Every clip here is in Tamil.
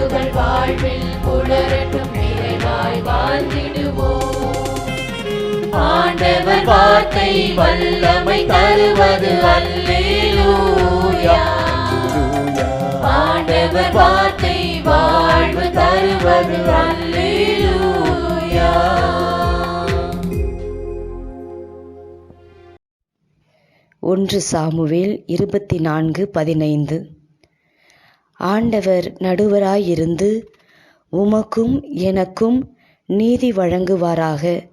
உணர்வுகள் வாழ்வில் புலரட்டும் நிறைவாய் வாழ்ந்திடுவோம். ஆண்டவர் வார்த்தை வல்லமை தருவது அல்லேலூயா. ஆண்டவர் வார்த்தை வாழ்வு தருவது அல்லேலூயா. ஒன்று சாமுவேல் இருபத்தி நான்கு பதினைந்து. ஆண்டவர் நடுவராயிருந்து உமக்கும் எனக்கும் நீதி வழங்குவாராக.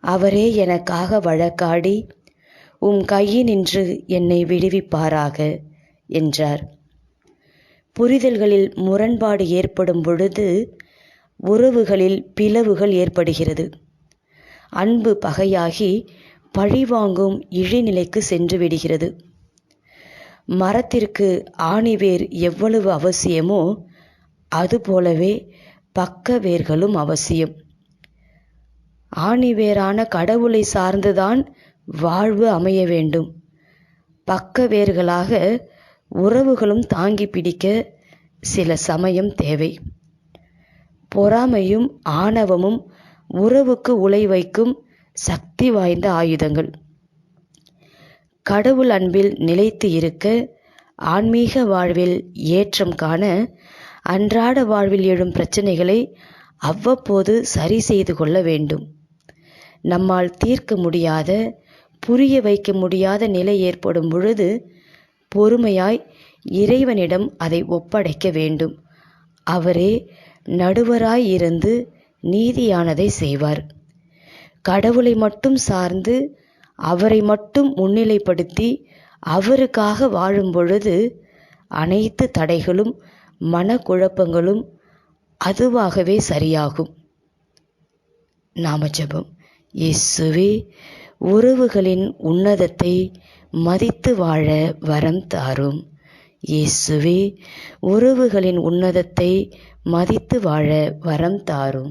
அவரே எனக்காக வழக்காடி உம் கையினின்று என்னை விடுவிப்பாராக என்றார். புரிதல்களில் முரண்பாடு ஏற்படும் பொழுது உறவுகளில் பிளவுகள் ஏற்படுகிறது. அன்பு பகையாகி பழிவாங்கும் இழிநிலைக்கு சென்று விடுகிறது. மரத்திற்கு ஆணிவேர் எவ்வளவு அவசியமோ அதுபோலவே பக்க வேர்களும் அவசியம். ஆணிவேரான கடவுளை சார்ந்துதான் வாழ்வு அமைய வேண்டும். பக்க வேர்களாக உறவுகளும் தாங்கி பிடிக்க சில சமயம் தேவை. பொறாமையும் ஆணவமும் உறவுக்கு உலை வைக்கும் சக்தி வாய்ந்த ஆயுதங்கள். கடவுள் அன்பில் நிலைத்து இருக்க ஆன்மீக வாழ்வில் ஏற்றம் காண அன்றாட வாழ்வில் எழும் பிரச்சனைகளை அவ்வப்போது சரி செய்து கொள்ள வேண்டும். நம்மால் தீர்க்க முடியாத புரிய வைக்க முடியாத நிலை ஏற்படும் பொழுது பொறுமையாய் இறைவனிடம் அதை ஒப்படைக்க வேண்டும். அவரே நடுவராய் இருந்து நீதியானதை செய்வார். கடவுளை மட்டும் சார்ந்து அவரை மட்டும் முன்னிலைப்படுத்தி அவருக்காக வாழும் பொழுது அனைத்து தடைகளும் மனக்குழப்பங்களும் அதுவாகவே சரியாகும். நாமஜபம். இயேசுவே உறவுகளின் உன்னதத்தை மதித்து வாழ வரம் தாரும். இயேசுவே உறவுகளின் உன்னதத்தை மதித்து வாழ வரம் தாரும்.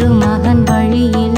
திருமகன் வழியில்